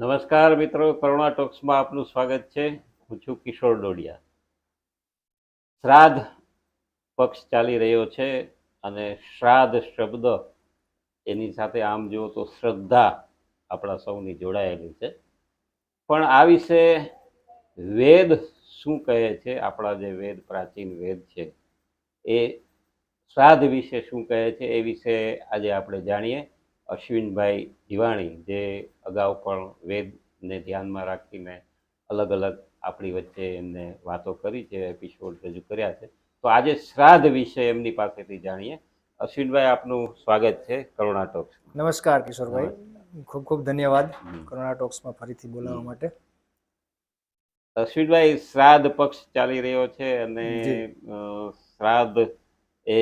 નમસ્કાર મિત્રો, કરુણા ટોક્સમાં આપનું સ્વાગત છે. હું છું કિશોર ડોડિયા. શ્રાદ્ધ પક્ષ ચાલી રહ્યો છે અને શ્રાદ્ધ શબ્દ એની સાથે આમ જુઓ તો શ્રદ્ધા આપણા સૌની જોડાયેલી છે. પણ આ વિશે વેદ શું કહે છે? આપણા જે વેદ, પ્રાચીન વેદ છે, એ શ્રાદ્ધ વિશે શું કહે છે? એ વિશે આજે આપણે જાણીએ. અશ્વિનભાઈ દિવાણી જે અગાઉ પણ વેદને ધ્યાનમાં રાખીને અલગ અલગ આપણી વચ્ચે એમને વાતો કરી છે એપિસોડ રજૂ કર્યા છે. તો આજે શ્રાદ્ધ વિશે એમની પાસેથી જાણીએ. અશ્વિનભાઈ આપનું સ્વાગત છે કરુણા ટોક્સ નમસ્કાર કિશોરભાઈ. ખૂબ ખૂબ ધન્યવાદ. કરુણા ટોક્સમાં ફરીથી બોલાવવા માટે. અશ્વિનભાઈ શ્રાદ્ધ પક્ષ ચાલી રહ્યો છે અને શ્રાદ્ધ એ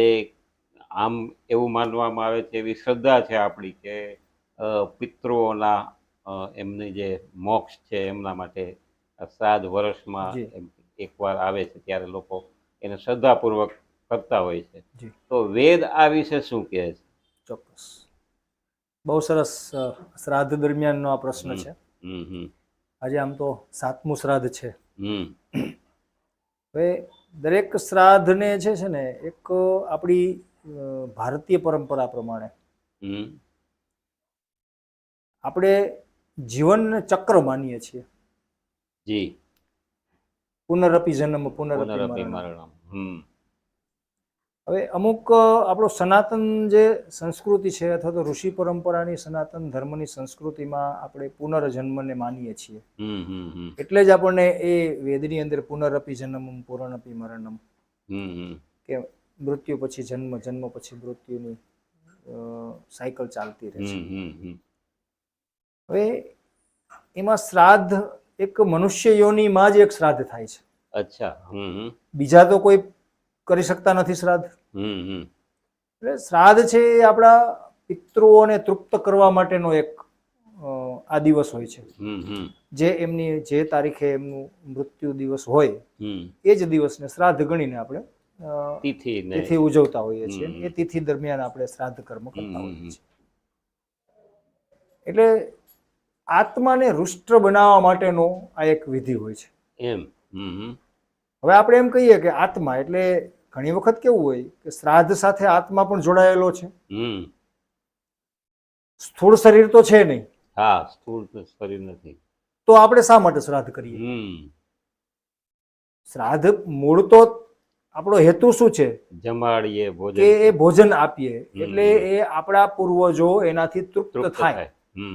આમ એવું માનવામાં આવે છે એવી શ્રદ્ધા છે આપણી કે પિતૃઓના એમની જે મોક્ષ છે એમના માટે સાત શ્રાદ્ધ વર્ષમાં જી. એકવાર આવે છે ત્યારે લોકો એને શ્રદ્ધાપૂર્વક કરતા હોય છે. તો વેદ આ વિશે શું કહે છે? ચોક્કસ. બહુ સરસ શ્રાદ્ધ દરમિયાનનો આ પ્રશ્ન છે. આજે આમ તો સાતમું શ્રાદ્ધ છે. હમ. હવે દરેક શ્રાદ્ધને છે છે ને એક આપણી ભારતીય પરંપરા પ્રમાણે આપણે જીવન ચક્ર માનીએ છીએ. જી. પુનરપી જન્મ પુનરપી મરણ. હવે અમુક આપણો સનાતન જે સંસ્કૃતિ છે અથવા તો ઋષિ પરંપરાની સનાતન ધર્મની સંસ્કૃતિમાં આપણે પુનર્જન્મને માનીએ છીએ. એટલે જ આપણને એ વેદની અંદર પુનરપી જન્મ પૂર્ણપી મરણમ કે મૃત્યુ પછી જન્મ જન્મ પછી મૃત્યુની સાયકલ ચાલતી રહે છે. હવે એમાં શ્રાદ્ધ એક મનુષ્ય યોનીમાં જ એક શ્રાદ્ધ થાય છે. અચ્છા બીજા તો કોઈ કરી શકતા નથી શ્રાદ્ધ. એટલે શ્રાદ્ધ છે એ આપણા પિતૃઓને તૃપ્ત કરવા માટેનો એક આ દિવસ હોય છે. જે એમની જે તારીખે એમનું મૃત્યુ દિવસ હોય એ જ દિવસને શ્રાદ્ધ ગણીને આપણે તિથિ તિથિ ઉજવતા હોઈએ છીએ. એ તિથિ દરમિયાન આપણે શ્રાદ્ધ કર્મ કરતા હોઈએ. છીએ. એટલે આત્માને રુષ્ટ બનાવવા માટેનો આ એક વિધિ હોય છે. એમ. હવે આપણે એમ કહીએ કે આત્મા એટલે ઘણી વખત કેવું હોય કે શ્રાદ્ધ સાથે આત્મા પણ જોડાયેલો છે. સ્થૂળ શરીર તો છે નહીં. હા સ્થૂળ શરીર નથી. તો આપણે શા માટે શ્રાદ્ધ કરીએ? શ્રાદ્ધ મૂળ તો આપણો હેતુ શું છે? જમાડીએ ભોજન. કે એ ભોજન આપીએ. એટલે એ આપણા પૂર્વજો એનાથી તૃપ્ત થાય.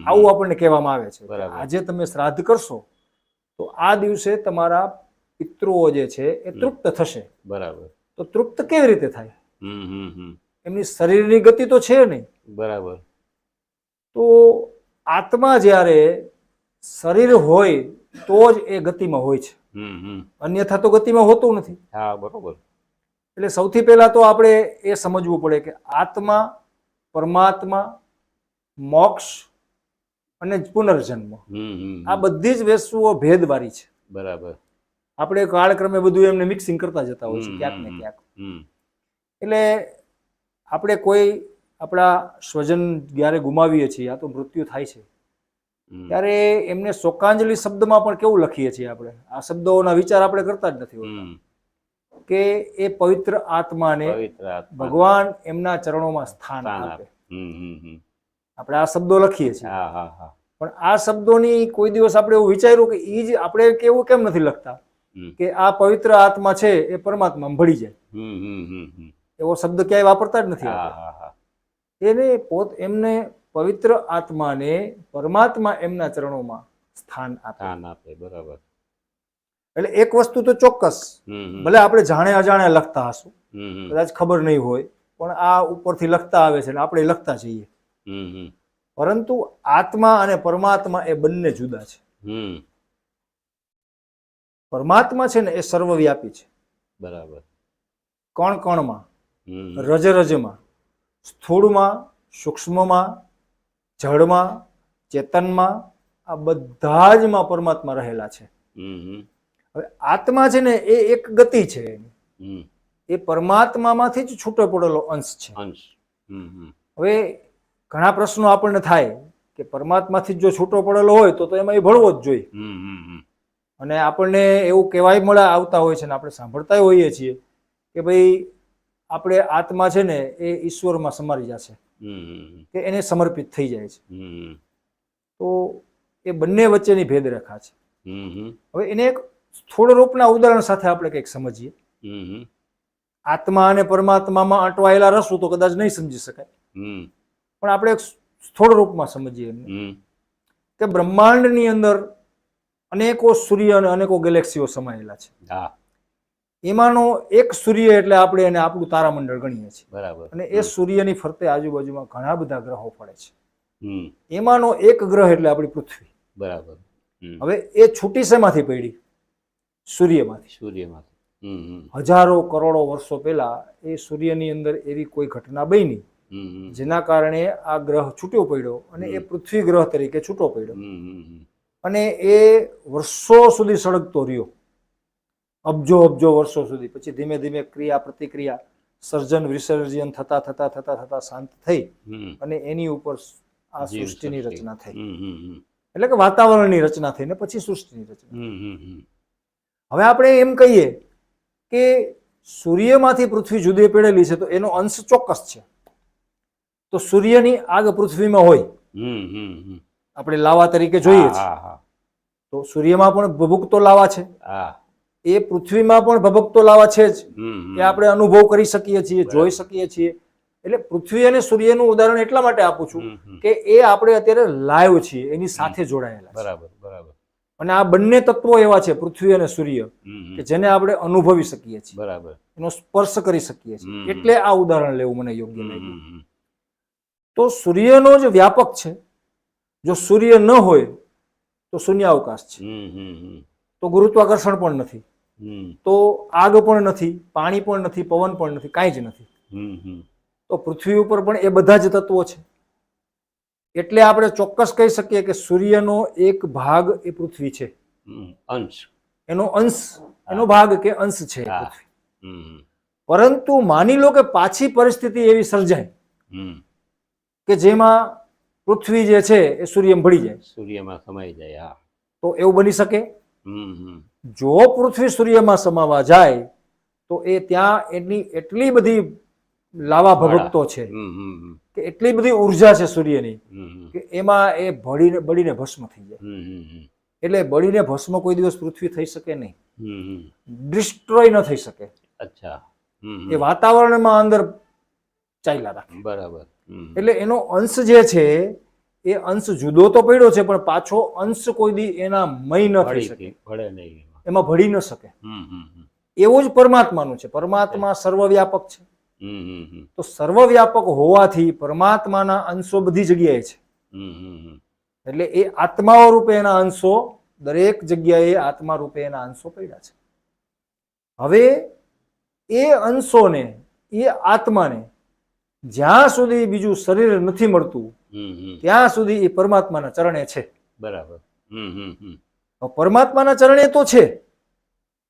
આવું આપણને કહેવામાં આવે છે. આજે તમે શ્રાદ્ધ કરશો તો આ દિવસે તમારા પિતૃઓ જે છે એ તૃપ્ત થશે. બરાબર. તો તૃપ્ત કેવી રીતે થાય? એમની શરીરની ગતિ તો છે નહીં. બરાબર. તો આત્મા જ્યારે શરીર હોય તો જ એ ગતિમાં હોય છે. અન્યથા તો ગતિમાં હોતું નથી. હા બરોબર. એટલે સૌથી પહેલા તો આપણે એ સમજવું પડે કે આત્મા પરમાત્મા મોક્ષ અને પુનર્જન્મ. આ બધી જ વસ્તુઓ ભેદવારી છે. બરાબર. આપણે કાળક્રમે બધું એમને મિક્સિંગ કરતા જતા હોય છે ક્યાંક ને ક્યાંક. એટલે આપણે કોઈ આપણા સ્વજન જ્યારે ગુમાવીએ છીએ આ તો મૃત્યુ થાય છે. ત્યારે એમને શોકાંજલિ શબ્દમાં પણ કેવું લખીએ છીએ આપણે? આ શબ્દોના વિચાર આપણે કરતા જ નથી હોતા. કે એ પવિત્ર આત્માને ભગવાન એમના ચરણોમાં સ્થાન આપે. આપણે આ શબ્દો લખીએ છીએ. પણ આ શબ્દોની કોઈ દિવસ આપણે એવું વિચાર્યું કે એ જ આપણે કેવું કેમ નથી લખતા? કે આ પવિત્ર આત્મા છે એ પરમાત્મા ભળી જાય. એવો શબ્દ ક્યાંય વાપરતા જ નથી એને પોત એમને પવિત્ર આત્માને પરમાત્મા એમના ચરણોમાં સ્થાન આપે બરાબર. એટલે એક વસ્તુ તો ચોક્કસ. ભલે આપણે જાણે અજાણે લખતા હશું. કદાચ ખબર નહીં હોય પણ આ ઉપરથી લખતા આવે છે આપણે લખતા જઈએ. પરંતુ આત્મા અને પરમાત્મા એ બંને જુદા છે. પરમાત્મા છે ને એ સર્વવ્યાપી છે. બરાબર. કણ કણમાં રજે રજ રજમાં સ્થૂળમાં સૂક્ષ્મમાં જળમાં ચેતનમાં આ બધા જમાં પરમાત્મા રહેલા છે. હવે આત્મા છે ને એ એક ગતિ છે. હમ. એ પરમાત્મામાંથી જ છૂટો પડેલો અંશ છે. અંશ. હમ હમ. હવે ઘણા પ્રશ્નો આપણને થાય કે પરમાત્માથી જ છૂટો પડેલો હોય તો એમાં એ ભળવો જ જોઈએ. અને આપણને એવું કહેવાય મળે આવતા હોય છે ને આપણે સાંભળતા હોઈએ છીએ કે ભાઈ આપણે આત્મા છે ને એ ઈશ્વરમાં સમારી જશે. કે એને સમર્પિત થઈ જાય છે. તો એ બંને વચ્ચેની ભેદરેખા છે. હવે એને એક સ્થૂળ રૂપના ઉદાહરણ સાથે આપણે કંઈક સમજીએ. આત્મા અને પરમાત્મામાં અટવાયેલા રસું તો કદાચ નહીં સમજી શકાય. પણ આપણે એક સ્થૂળ રૂપમાં સમજીએ એમને. કે બ્રહ્માંડની અંદર અનેકો સૂર્ય અને અનેકો ગેલેક્સીઓ સમાયેલા છે. હા. એમાંનો એક સૂર્ય એટલે આપણે એને આપણું તારામંડળ ગણીએ છીએ. બરાબર. અને એ સૂર્યની ફરતે આજુબાજુમાં ઘણા બધા ગ્રહો પડે છે. એમાંનો એક ગ્રહ એટલે આપણી પૃથ્વી. બરાબર. હવે એ છૂટી શેમાંથી પડી? સૂર્યમાંથી. સૂર્યમાંથી. હજારો કરોડો વર્ષો પહેલા એ સૂર્યની અંદર એવી કોઈ ઘટના બની જેના કારણે આ ગ્રહ છૂટ્યો પડ્યો અને એ પૃથ્વી ગ્રહ તરીકે છૂટો પડ્યો. અને એ વર્ષો સુધી સળગતો રહ્યો. અબજો અબજો વર્ષો સુધી. પછી ધીમે ધીમે ક્રિયા પ્રતિક્રિયા સર્જન વિસર્જન થતા થતા થતા થતા શાંત થઈ અને એની ઉપર આ સૃષ્ટિની રચના થઈ. એટલે કે વાતાવરણની રચના થઈ ને પછી સૃષ્ટિની રચના હવે આપણે એમ કહીએ કે સૂર્યમાંથી પૃથ્વી જુદી પડેલી છે તો એનો અંશ ચોક્કસ છે. તો સૂર્યની આગ પૃથ્વીમાં હોય. આપણે લાવા તરીકે જોઈએ છીએ તો સૂર્યમાં પણ ભભૂકતો લાવા છે. એ પૃથ્વીમાં પણ ભભકતો લાવા છે જ. એ આપણે અનુભવ કરી શકીએ છીએ જોઈ શકીએ છીએ. એટલે પૃથ્વી અને સૂર્યનું ઉદાહરણ એટલા માટે આપું છું કે એ આપણે અત્યારે લાઈવ છીએ એની સાથે જોડાયેલા બરાબર બરાબર. અને આ બંને તત્વો એવા છે પૃથ્વી અને સૂર્ય કે જેને આપણે અનુભવી શકીએ છીએ. બરાબર. એનો સ્પર્શ કરી શકીએ છીએ. એટલે આ ઉદાહરણ લેવું મને યોગ્ય લાગ્યું. તો સૂર્યનો જ વ્યાપક છે. જો સૂર્ય ન હોય તો શૂન્યાવકાશ છે. તો ગુરુત્વાકર્ષણ પણ નથી. તો આગ પણ નથી પાણી પણ નથી પવન પણ નથી કાંઈ જ નથી. તો પૃથ્વી ઉપર પણ એ બધા જ તત્વો છે. એટલે આપણે ચોક્કસ કહી શકીએ કે સૂર્યનો એક ભાગ એ પૃથ્વી છે. અંશ. એનો અંશ એનો ભાગ કે અંશ છે પરંતુ માની લો કે પાછી પરિસ્થિતિ એવી સર્જાય કે જેમાં પૃથ્વી જે છે એ સૂર્યમાં ભળી જાય. સૂર્યમાં સમાઈ જાય હા. તો એવું બની શકે? જો પૃથ્વી સૂર્યમાં સમાવા જાય તો એ ત્યાં એની એટલી બધી લાવા ભભકતો છે. કે એટલી બધી ઊર્જા છે સૂર્યની કે એમાં એ ભળીને બળીને ભસ્મ થઈ જાય. એટલે બળીને ભસ્મ કોઈ દિવસ પૃથ્વી થઈ શકે નહીં. ડિસ્ટ્રોય ન થઈ શકે. અચ્છા. એ વાતાવરણમાં અંદર ચાલ્યા રાખે. બરાબર. એટલે એનો અંશ જે છે એ અંશ જુદો તો પડ્યો છે પણ પાછો અંશ કોઈ દી એના મય ન થઈ શકે. ભળે નહીં એમાં. ભળી ન શકે. એવું જ પરમાત્માનું છે. પરમાત્મા સર્વવ્યાપક છે. તો સર્વવ્યાપક હોવાથી પરમાત્માના અંશો બધી જગ્યાએ છે. એટલે એ આત્માઓ રૂપે એના અંશો દરેક જગ્યાએ આત્મા રૂપે એના અંશો પડ્યા છે. હવે એ અંશોને એ આત્માને જ્યાં સુધી બીજું શરીર નથી મળતું ત્યાં સુધી એ પરમાત્માના ચરણે છે. બરાબર. પરમાત્માના ચરણે તો છે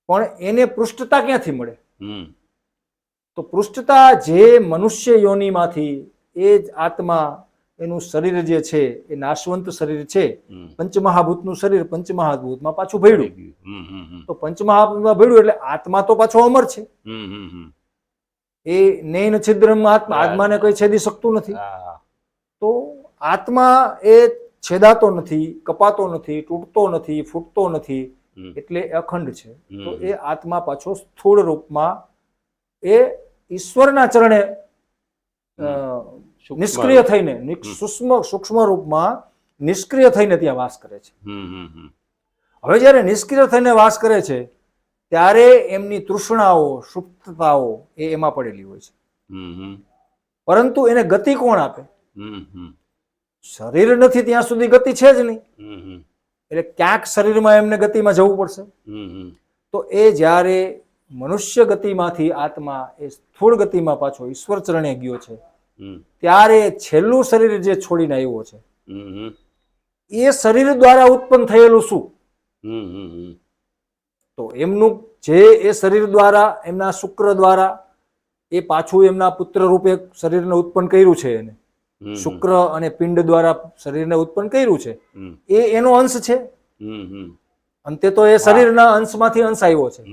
પણ એને પૃષ્ઠતા ક્યાંથી મળે? હમ. તો પૃષ્ઠતા જે મનુષ્ય યોનિમાંથી એ જ આત્મા એનું શરીર જે છે એ નાશવંત શરીર છે. પંચમહાભૂતનું શરીર પંચમહાભૂતમાં પાછું હમ તો પંચમહાભૂતમાં ભળ્યું એટલે આત્મા તો પાછો અમર છે. એ નૈન છિદ્રમ આત્મા. આત્માને કોઈ છેદી શકતું નથી. તો આત્મા એ છેદાતો નથી કપાતો નથી તૂટતો નથી ફૂટતો નથી. એટલે અખંડ છે. તો એ આત્મા પાછો સ્થૂળ રૂપમાં એ ઈશ્વરના ચરણે અ, નિષ્ક્રિય થઈને સૂક્ષ્મ સૂક્ષ્મ રૂપમાં નિષ્ક્રિય થઈને ત્યાં વાસ કરે છે. હમ હમ હમ. હવે જ્યારે નિષ્ક્રિય થઈને વાસ કરે છે ત્યારે એમની તૃષ્ણાઓ સુપ્તતાઓ એ એમાં પડેલી હોય છે. હમ હમ. પરંતુ એને ગતિ કોણ આપે? હમ હમ. શરીર નથી ત્યાં સુધી ગતિ છે જ નહીં. એટલે ક્યાંક શરીરમાં એમને ગતિમાં જવું પડશે. હમ હમ. તો એ જ્યારે મનુષ્ય ગતિમાંથી આત્મા એ સ્થૂળ ગતિમાં પાછો ઈશ્વર ચરણે ગયો છે. ત્યારે છેલ્લું શરીર જે છોડીને આવ્યો છે. એ શરીર દ્વારા ઉત્પન્ન થયેલું શું? તો એમનું જે એ શરીર દ્વારા એમના શુક્ર દ્વારા એ પાછું એમના પુત્ર રૂપે શરીરને ઉત્પન્ન કર્યું છે એને. શુક્ર અને પિંડ દ્વારા શરીરને ઉત્પન્ન કર્યું છે. એ એનો અંશ છે. અંતે તો એ શરીરના અંશમાંથી અંશ આવ્યો છે.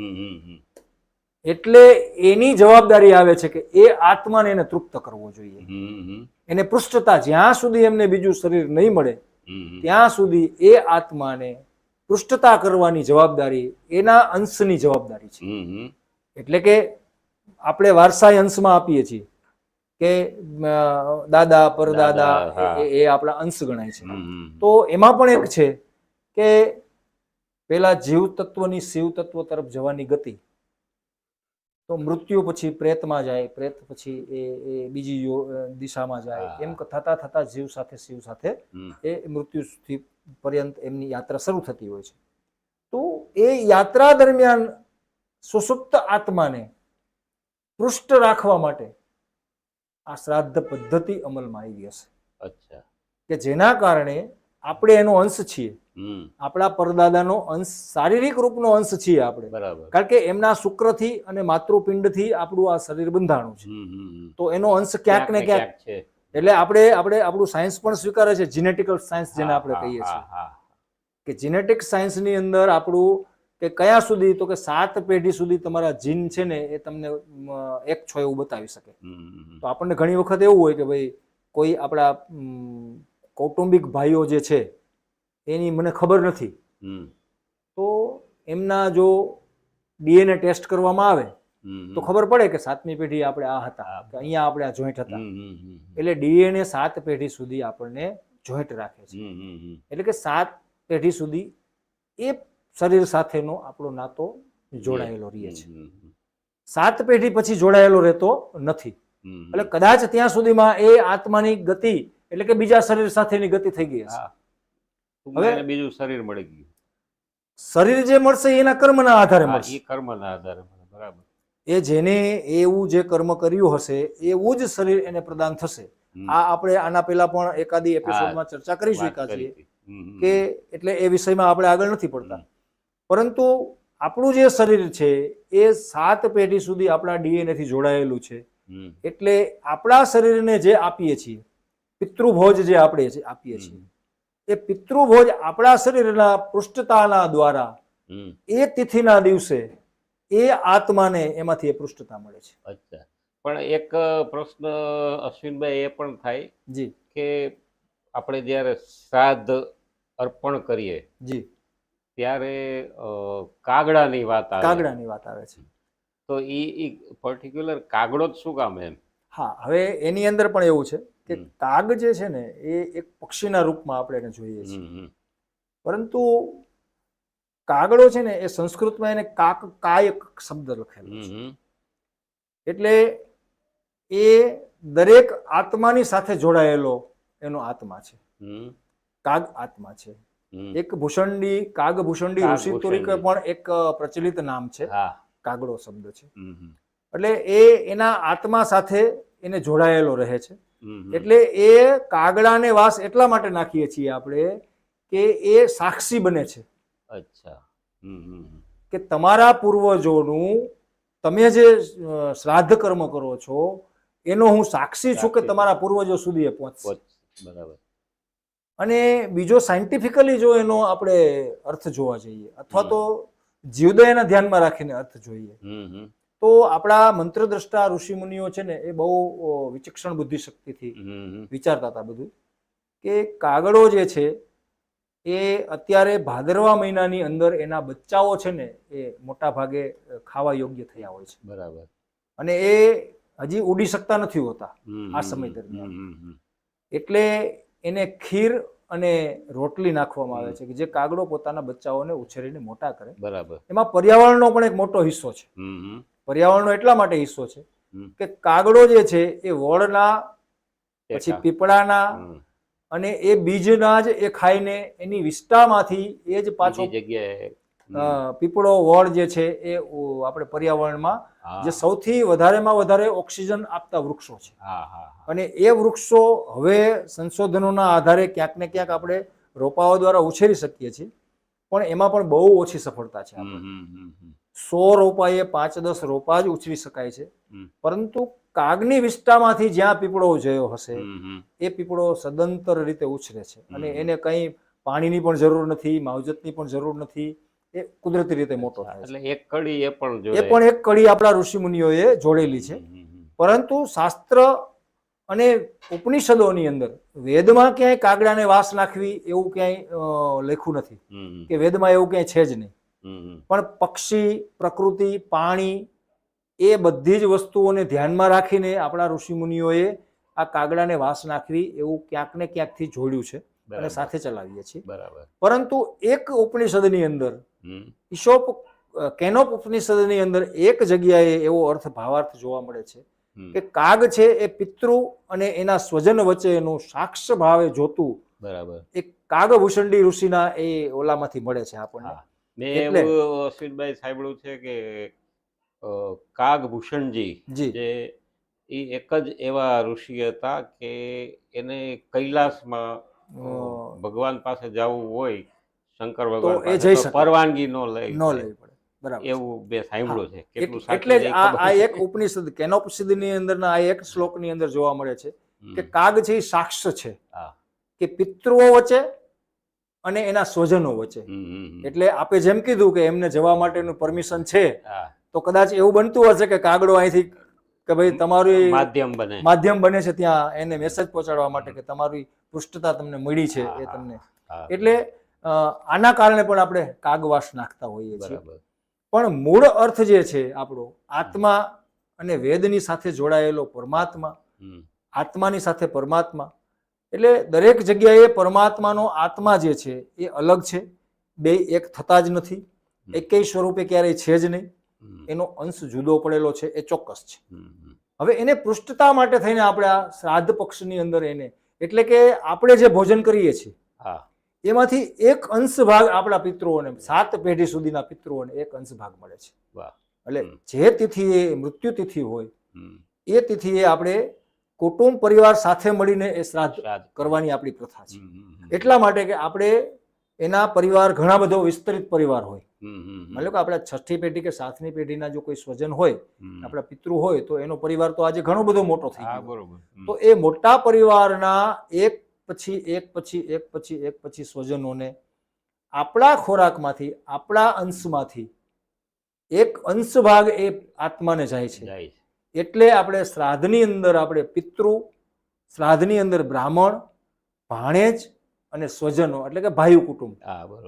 એટલે એની જવાબદારી આવે છે કે એ આત્માને એને તૃપ્ત કરવો જોઈએ. એને પૃષ્ઠતા જ્યાં સુધી એમને બીજું શરીર નહીં મળે ત્યાં સુધી એ આત્માને પૃષ્ઠતા કરવાની જવાબદારી એના અંશની જવાબદારી છે. એટલે કે આપણે વારસાઈ અંશમાં આપીએ છીએ કે દાદા પરદાદા એ- એ આપણા અંશ ગણાય છે. તો એમાં પણ એક છે કે પેલા જીવ તત્વની શિવ તત્વ તરફ જવાની ગતિ તો મૃત્યુ પછી પ્રેતમાં જાય પ્રેત પછી એ એ બીજી દિશામાં જાય. એમ થતા થતા જીવ સાથે શિવ સાથે એ મૃત્યુ સુધી પર્યંત એમની યાત્રા શરૂ થતી હોય છે. તો એ યાત્રા દરમિયાન સુસુપ્ત આત્માને પૃષ્ઠ રાખવા માટે આ શ્રાદ્ધ પદ્ધતિ અમલમાં આવી હશે. અચ્છા. કે જેના કારણે આપણે એનો અંશ છીએ. આપણા પરદાદાનો અંશ શારીરિક રૂપનો અંશ છીએ આપણે. બરાબર. કારણ કે એમના શુક્રથી અને માતૃપિંડથી આપણું આ શરીર બંધાણું છે. તો એનો અંશ ક્યાંક ને ક્યાંક છે. એટલે આપણે આપણે આપણું સાયન્સ પણ સ્વીકારે છે જીનેટિકલ સાયન્સ જેને આપણે કહીએ છીએ. કે જીનેટિક સાયન્સની અંદર આપણું કે કયા સુધી તો કે સાત પેઢી સુધી તમારા જીન છે ને એ તમને એક છો એવું બતાવી શકે. તો આપણને ઘણી વખત એવું હોય કે ભાઈ કોઈ આપણા કૌટુંબિક ભાઈઓ જે છે એની મને ખબર નથી. તો એમના જો ડીએનએ ટેસ્ટ કરવામાં આવે તો ખબર પડે કે સાતમી પેઢી આપણે આ હતા કે અહીંયા આપણે આ જોઈન્ટ હતા. એટલે ડીએનએ સાત પેઢી સુધી આપણને જોઈન્ટ રાખે છે. એટલે કે સાત પેઢી સુધી એ શરીર સાથેનો આપણો નાતો જોડાયેલો રહે છે. સાત પેઢી પછી જોડાયેલો રહેતો નથી. એટલે કદાચ ત્યાં સુધીમાં એ આત્માની ગતિ એટલે કે બીજા શરીર સાથેની ગતિ થઈ ગઈ હશે. હવે- બીજું શરીર મળી ગયું. શરીર જે મળશે એના કર્મના આધારે મળશે. કર્મના આધારે બરાબર. એ જેને એવું જે કર્મ કર્યું હશે એવું જ શરીર એને પ્રદાન થશે. આ આપણે આના પહેલા પણ એકાદી એપિસોડમાં ચર્ચા કરી. હમ, હમ, કે એટલે એ વિષયમાં આપણે આગળ નથી પડતા. પરંતુ આપણું જે શરીર છે એ સાત પેઢી સુધી આપણા ડીએનએ થી જોડાયેલું છે. એટલે આપણા શરીરને જે આપીએ છીએ પિતૃભોજ જે આપણે આપીએ છીએ એ પિતૃભોજ આપણા શરીરના પૃષ્ઠતાના દ્વારા એ તિથિના દિવસે એ આત્માને એમાંથી એ પૃષ્ઠતા મળે છે. અચ્છા. પણ એક પ્રશ્ન અશ્વિનભાઈ એ પણ થાય જી. કે આપણે જ્યારે શ્રાદ્ધ અર્પણ કરીએ જી. ત્યારે કાગડાની વાત આવે. કાગડાની વાત આવે છે. તો એ ઈ પર્ટિક્યુલર કાગડો જ શું કામ એમ? હા હવે એની અંદર પણ એવું છે કે કાગ જે છે ને એ એક પક્ષીના રૂપમાં આપણે એને જોઈએ છીએ. પરંતુ કાગડો છે ને એ સંસ્કૃતમાં એને કાક કાયક શબ્દ લખેલો છે. એટલે એ દરેક આત્માની સાથે જોડાયેલો એનો આત્મા છે. કાગ આત્મા છે. એક ભૂષણડી કાગ ભૂષણડી ઋષિ તરીકે પણ એક પ્રચલિત નામ છે. કાગડો શબ્દ છે. એટલે એ એના આત્મા સાથે એને જોડાયેલો રહે છે. એટલે એ કાગડાને વાસ એટલા માટે નાખીએ છીએ આપણે કે એ સાક્ષી બને છે અચ્છા. કે તમારા પૂર્વજોનું તમે જે શ્રાદ્ધ કર્મ કરો છો એનો હું સાક્ષી છું કે તમારા પૂર્વજો સુધી એ પહોંચશે બરાબર અને બીજો સાયન્ટિફિકલી જો એનો આપણે અર્થ જોવા જઈએ અથવા. તો જીવદયના ધ્યાનમાં રાખીને અર્થ જોઈએ હમ, હમ. તો આપણા મંત્રદ્રષ્ટા ઋષિમુનિઓ છે ને એ બહુ વિચક્ષણ બુદ્ધિ શક્તિથી. વિચારતા હતા બધું કે કાગડો જે છે એ અત્યારે ભાદરવા મહિનાની અંદર એના બચ્ચાઓ છે ને એ મોટા ભાગે ખાવા યોગ્ય થયા હોય છે બરાબર અને એ હજી ઉડી શકતા નથી હોતા આ સમય. દરમિયાન. એટલે એને ખીર અને રોટલી નાખવામાં આવે છે કે જે કાગડો પોતાના બચ્ચાઓને ઉછેરીને મોટા કરે બરાબર એમાં પર્યાવરણનો પણ એક મોટો હિસ્સો છે. પર્યાવરણનો એટલા માટે હિસ્સો છે કે કાગડો જે છે એ વડના પછી પીપળાના અને એ બીજના જ એ ખાઈને એની વિસ્તારમાંથી એ જ પાછો જગ્યાએ પીપળો વડ જે છે એ આપણે પર્યાવરણમાં જે સૌથી વધારેમાં વધારે ઓક્સિજન આપતા વૃક્ષો છે. અને એ વૃક્ષો હવે સંશોધનોના આધારે ક્યાંક ને ક્યાંક આપણે રોપાઓ દ્વારા ઉછેરી શકીએ છીએ પણ એમાં પણ બહુ ઓછી સફળતા છે સો રોપાએ પાંચ દસ રોપા જ ઉછરી શકાય છે. પરંતુ કાગની વિસ્તારમાંથી જ્યાં પીપળો જયો હશે. એ પીપળો સદંતર રીતે ઉછરે છે. અને એને કંઈ પાણીની પણ જરૂર નથી માવજતની પણ જરૂર નથી એ કુદરતી રીતે મોટો થાય એટલે એક કડી એ પણ એ પણ એક કડી આપણા ઋષિમુનિઓએ જોડેલી છે. પરંતુ શાસ્ત્ર અને ઉપનિષદોની અંદર વેદમાં ક્યાંય કાગડાને વાસ નાખવી એવું ક્યાંય લખ્યું નથી. કે વેદમાં એવું ક્યાંય છે જ નહીં. પણ પક્ષી પ્રકૃતિ પાણી એ બધી જ વસ્તુઓને ધ્યાનમાં રાખીને આપણા ઋષિમુનિઓએ આ કાગડાને વાસ નાખવી એવું ક્યાંક ને ક્યાંકથી જોડ્યું છે અને સાથે ચલાવીએ છીએ. બરાબર. પરંતુ એક ઉપનિષદની અંદર ઈશોપ કેનોપ ઉપનિષદની અંદર એક જગ્યાએ એવો અર્થ ભાવાર્થ જોવા મળે છે. કે કાગ છે એ પિતૃ અને એના સ્વજન વચ્ચેનું સાક્ષ ભાવે જોતું બરાબર. એક કાગભૂષણડી ઋષિના એ ઓલામાંથી મળે છે આપણને. મેં એવું અશ્વિનભાઈ સાંભળ્યું છે કે કાગભૂષણજી જે. એ એક જ એવા ઋષિ હતા કે એને કૈલાસમાં ભગવાન પાસે જવું હોય શંકર ભગવાન. પરવાનગી ન લઈ ન લેવી પડે. બરાબર એવું બે સાંભળ્યું છે. કેટલું એટલે આ. એક ઉપનિષદ કેનોપનિષદની અંદરના આ એક શ્લોકની અંદર જોવા મળે છે કે કાગ છે એ સાક્ષ છે. કે પિતૃઓ વચ્ચે અને એના સ્વજનો વચ્ચે. એટલે આપે જેમ કીધું કે એમને જવા માટેનું પરમિશન છે તો કદાચ એવું બનતું હશે કે કાગડો અહીંથી કે ભાઈ તમારું માધ્યમ બને. માધ્યમ બને છે ત્યાં એને મેસેજ પહોંચાડવા માટે કે તમારી પૃષ્ઠતા તમને મળી છે એ તમને. એટલે આના કારણે પણ આપણે કાગવાસ નાખતા હોઈએ છીએ. બરાબર. પણ મૂળ અર્થ જે છે આપણો આત્મા અને વેદની સાથે જોડાયેલો પરમાત્મા આત્માની સાથે પરમાત્મા એટલે દરેક જગ્યાએ પરમાત્માનો આત્મા જે છે એ અલગ છે બે એક થતા જ નથી. એકેય સ્વરૂપે ક્યારેય છે જ નહીં એનો અંશ જુદો પડેલો છે એ ચોક્કસ છે. હવે એને પૃષ્ઠતા માટે થઈને આપણે આ શ્રાદ્ધ પક્ષની અંદર એને એટલે કે આપણે જે ભોજન કરીએ છીએ એમાંથી એક અંશ ભાગ આપણા પિતૃઓને સાત પેઢી સુધીના પિતૃઓને એક અંશ ભાગ મળે છે વાહ. એટલે જે જે તિથિએ મૃત્યુ તિથિ હોય. એ તિથિએ આપણે કુટુંબ પરિવાર સાથે મળીને એ શ્રાદ્ધ. કરવાની આપણી પ્રથા છે. એટલા માટે કે આપણે એના પરિવાર ઘણા બધો વિસ્તરિત પરિવાર હોય. માની લો કે આપણા છઠ્ઠી પેઢી કે સાતમી પેઢીના જો કોઈ સ્વજન હોય આપણા પિતૃ હોય તો એનો પરિવાર તો આજે ઘણો બધો મોટો થઈ ગયો તો એ મોટા પરિવારના એક પછી એક પછી એક પછી એક પછી સ્વજનોને આપણા ખોરાકમાંથી આપણા અંશમાંથી એક અંશ ભાગ એ આત્માને જાય છે જાય છે. એટલે આપણે શ્રાદ્ધની અંદર આપણે પિતૃ શ્રાદ્ધની અંદર બ્રાહ્મણ ભાણેજ અને સ્વજનો એટલે કે ભાઈ કુટુંબ.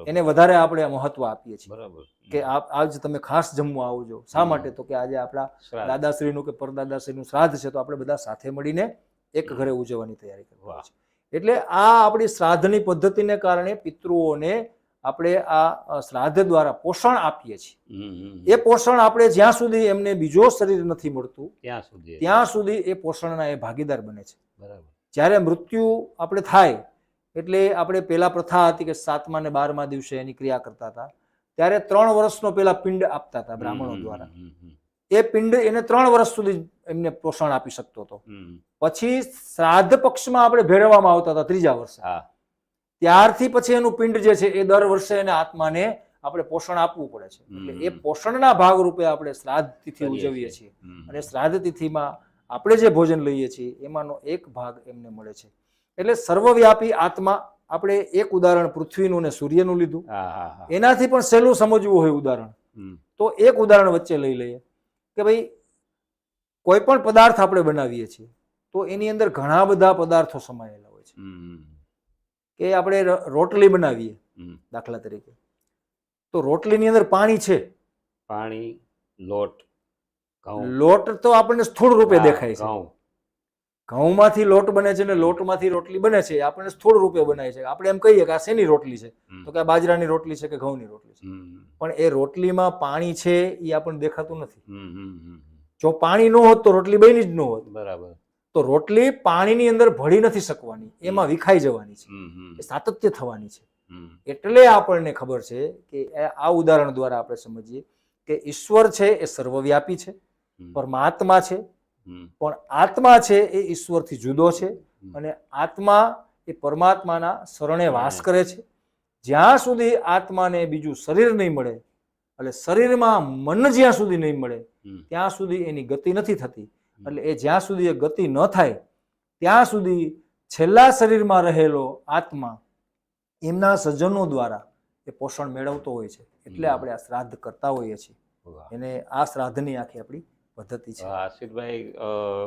એને વધારે આપણે મહત્વ આપીએ છીએ. બરાબર. કે આજ તમે ખાસ જમવા આવજો. શા માટે? તો કે આજે આપણા. દાદાશ્રીનું કે પરદાદાશ્રીનું શ્રાદ્ધ છે તો આપણે બધા સાથે મળીને એક ઘરે ઉજવવાની તૈયારી કરવા છે. એટલે આ આપણી શ્રાદ્ધની પદ્ધતિને કારણે પિતૃઓને આપણે આ શ્રાદ્ધ દ્વારા પોષણ આપીએ છીએ. એ પોષણ આપણે જ્યાં સુધી એમને બીજો શરીર નથી મળતું ત્યાં સુધી. ત્યાં સુધી એ પોષણના એ ભાગીદાર બને છે. બરાબર. જ્યારે મૃત્યુ આપણે થાય એટલે આપણે પેલા પ્રથા હતી કે સાતમા ને બારમા દિવસે એની ક્રિયા કરતા હતા. ત્યારે ત્રણ વર્ષનો પેલા પિંડ આપતા હતા બ્રાહ્મણો દ્વારા. એ પિંડ એને ત્રણ વર્ષ સુધી એમને પોષણ આપી શકતો હતો. પછી શ્રાદ્ધ પક્ષમાં આપણે ભેળવવામાં આવતા હતા ત્રીજા વર્ષે. ત્યારથી પછી એનું પિંડ જે છે એ દર વર્ષે એને આત્માને આપણે પોષણ આપવું પડે છે. એટલે એ. પોષણના ભાગરૂપે આપણે શ્રાદ્ધ તિથિ ઉજવીએ છીએ. અને શ્રાદ્ધ તિથિમાં આપણે જે ભોજન લઈએ છીએ એમાંનો એક ભાગ એમને મળે છે. એટલે સર્વવ્યાપી આત્મા આપણે એક ઉદાહરણ પૃથ્વીનું ને સૂર્યનું લીધું. એનાથી પણ સહેલું સમજવું હોય ઉદાહરણ. તો એક ઉદાહરણ વચ્ચે લઈ લઈએ કે ભાઈ કોઈ પણ પદાર્થ આપણે બનાવીએ છીએ તો એની અંદર ઘણા બધા પદાર્થો સમાયેલા હોય છે. કે આપણે રોટલી બનાવીએ દાખલા તરીકે. તો રોટલીની અંદર પાણી છે? પાણી લોટ લોટ તો આપણને સ્થૂળ રૂપે દેખાય છે. ઘઉંમાંથી લોટ બને છે ને લોટમાંથી રોટલી બને છે આપણને સ્થૂળ રૂપે બનાય છે. આપણે એમ કહીએ કે આ શેની રોટલી છે? તો કે બાજરાની રોટલી છે કે ઘઉંની રોટલી છે? પણ એ રોટલીમાં પાણી છે એ આપણને દેખાતું નથી. જો પાણી ન હોત તો રોટલી બની જ ન હોત. બરાબર. તો રોટલી પાણીની અંદર ભળી નથી શકવાની એમાં વિખાઈ જવાની છે. એ સાતત્ય થવાની છે. એટલે આપણને ખબર છે કે આ ઉદાહરણ દ્વારા આપણે સમજીએ કે ઈશ્વર છે એ સર્વવ્યાપી છે પરમાત્મા છે પણ આત્મા છે એ ઈશ્વરથી જુદો છે અને આત્મા એ પરમાત્માના શરણે વાસ કરે છે. જ્યાં સુધી આત્માને બીજું શરીર નહીં મળે એટલે શરીરમાં મન જ્યાં સુધી નહીં મળે ત્યાં સુધી એની ગતિ નથી થતી. એટલે એ જ્યાં સુધી એ ગતિ ન થાય ત્યાં સુધી છેલ્લા શરીરમાં રહેલો આત્મા એમના સજ્જનો દ્વારા એ પોષણ મેળવતો હોય છે. એટલે આપણે આ શ્રાદ્ધ કરતા હોઈએ છીએ. એને આ શ્રાદ્ધની આખી આપણી પદ્ધતિ છે. આશીર્ભાઈ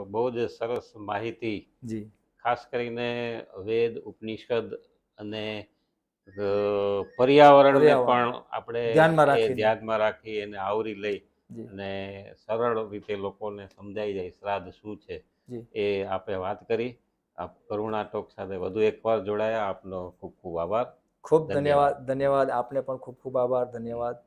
બહુ જ સરસ માહિતી. જી. ખાસ કરીને વેદ ઉપનિષદ અને પર્યાવરણને પર્યાવરણ. પણ આપણે ધ્યાનમાં રાખી. ધ્યાનમાં રાખી એને આવરી લઈ. અને સરળ રીતે લોકોને સમજાઈ જાય શ્રાદ્ધ શું છે એ આપણે વાત કરી. આપ કરુણા ટોક સાથે વધુ એકવાર જોડાયા. આપનો ખૂબ ખૂબ આભાર. ખૂબ ધન્યવાદ. ધન્યવાદ. ધન્યવાદ. આપને પણ ખૂબ ખૂબ આભાર. ધન્યવાદ.